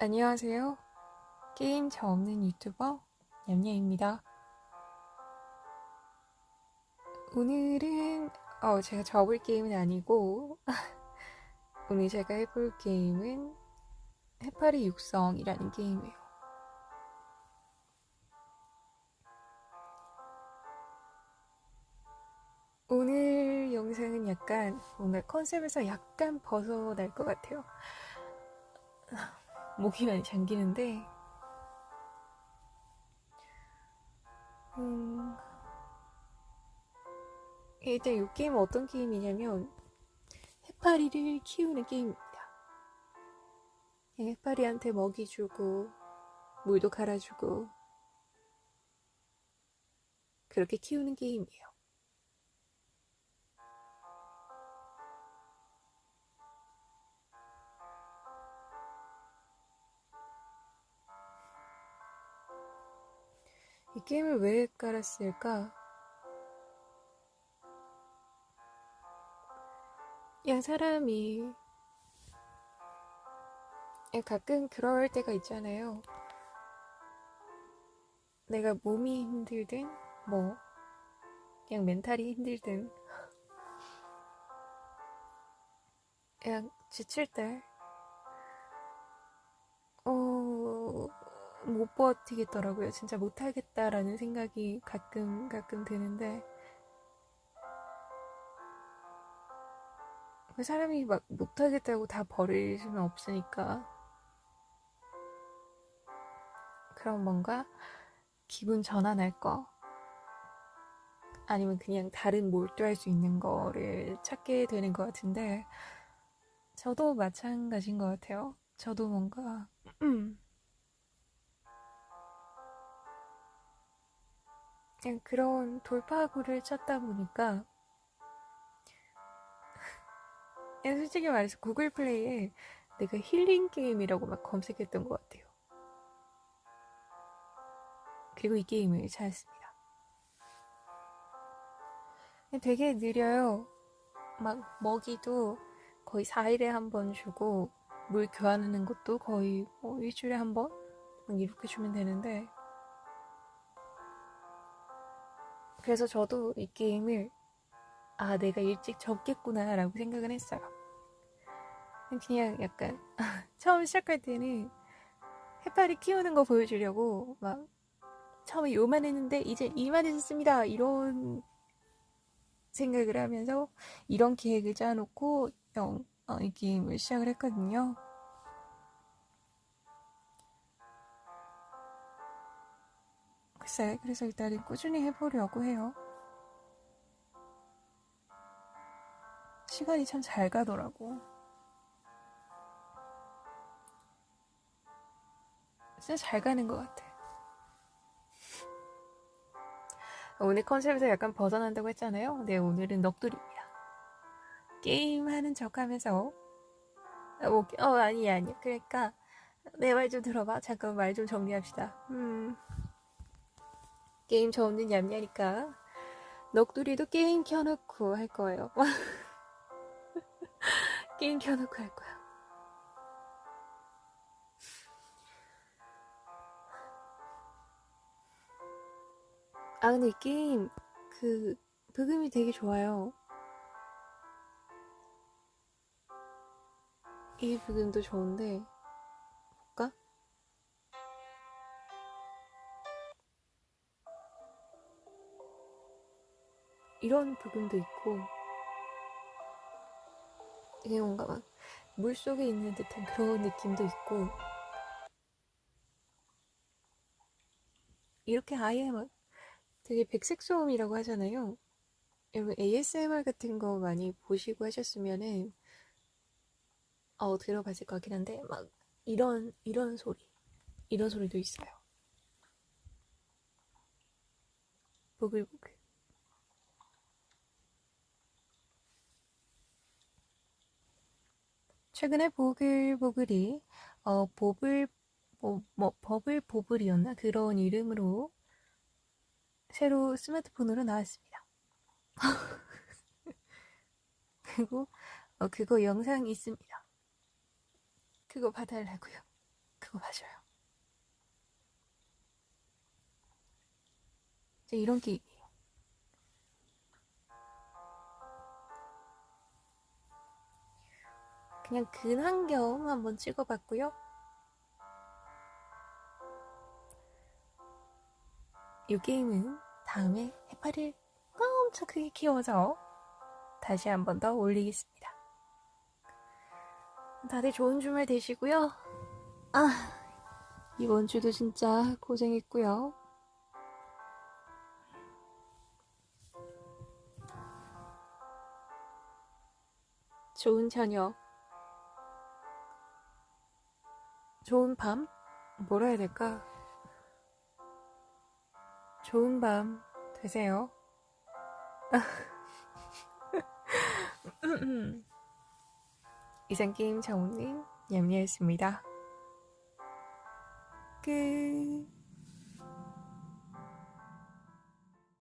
안녕하세요. 게임 저 없는 유튜버 냠냠입니다. 오늘은 어 제가 접을 게임은 아니고 오늘 제가 해볼 게임은 해파리 육성이라는 게임이에요. 오늘 영상은 약간 뭔가 컨셉에서 약간 벗어날 것 같아요. 목이 많이 잠기는데, 음, 일단 이 게임은 어떤 게임이냐면, 해파리를 키우는 게임입니다. 그냥 해파리한테 먹이 주고, 물도 갈아주고, 그렇게 키우는 게임이에요. 이 게임을 왜 깔았을까? 그냥 사람이 가끔 그럴 때가 있잖아요. 내가 몸이 힘들든 뭐 그냥 멘탈이 힘들든 그냥 지칠 때 못 버티겠더라고요. 진짜 못하겠다라는 생각이 가끔 가끔 드는데 그 사람이 막 못하겠다고 다 버릴 수는 없으니까 그럼 뭔가 기분 전환할 거 아니면 그냥 다른 몰두할 수 있는 거를 찾게 되는 것 같은데 저도 마찬가지인 것 같아요. 저도 뭔가 그냥 그런 돌파구를 찾다 보니까 솔직히 말해서 구글 플레이에 내가 힐링 게임이라고 막 검색했던 것 같아요. 그리고 이 게임을 찾았습니다. 되게 느려요. 막 먹이도 거의 4일에 한 번 주고 물 교환하는 것도 거의 뭐 일주일에 한 번? 이렇게 주면 되는데 그래서 저도 이 게임을 아, 내가 일찍 접겠구나 라고 생각을 했어요. 그냥 약간 처음 시작할 때는 해파리 키우는 거 보여주려고 막 처음에 요만했는데 이제 이만해졌습니다. 이런 생각을 하면서 이런 계획을 짜놓고 영, 어, 이 게임을 시작을 했거든요. 글쎄, 그래서 일단은 꾸준히 해보려고 해요. 시간이 참 잘 가더라고. 진짜 잘 가는 것 같아. 오늘 컨셉에서 약간 벗어난다고 했잖아요. 네, 오늘은 넋두리입니다. 게임하는 척 하면서, 어, 뭐, 어, 아니, 아니. 그러니까, 내 말 좀 들어봐. 잠깐 말 좀 정리합시다. 음. 게임 저 없는 얌얌이니까, 넋두리도 게임 켜놓고 할 거예요. 게임 켜놓고 할 거야. 아, 근데 이 게임, 그, 브금이 되게 좋아요. 이 브금도 좋은데, 이런 브금도 있고, 이게 뭔가 막 물속에 있는 듯한 그런 느낌도 있고 이렇게 아예 막 되게 백색 소음이라고 하잖아요. 여러분 ASMR 같은 거 많이 보시고 하셨으면은 어 들어봤을 것 같긴 한데 막 이런 이런 소리 이런 소리도 있어요. 보글보글. 최근에 보글보글이 어 보글 뭐, 뭐 버블 보블이었나 그런 이름으로 새로 스마트폰으로 나왔습니다. 그리고 어, 그거 영상 있습니다. 그거 봐달라고요. 그거. 이제 이런 게 그냥 근한 겸 한번 찍어봤고요. 이 게임은 다음에 해파리를 엄청 크게 키워서 다시 한 번 더 올리겠습니다. 다들 좋은 주말 되시고요. 아, 이번 주도 진짜 고생했고요. 좋은 저녁, 좋은 밤? 뭐라 해야 될까? 좋은 밤 되세요. 이상 게임 장훈님 얌미였습니다. 끝.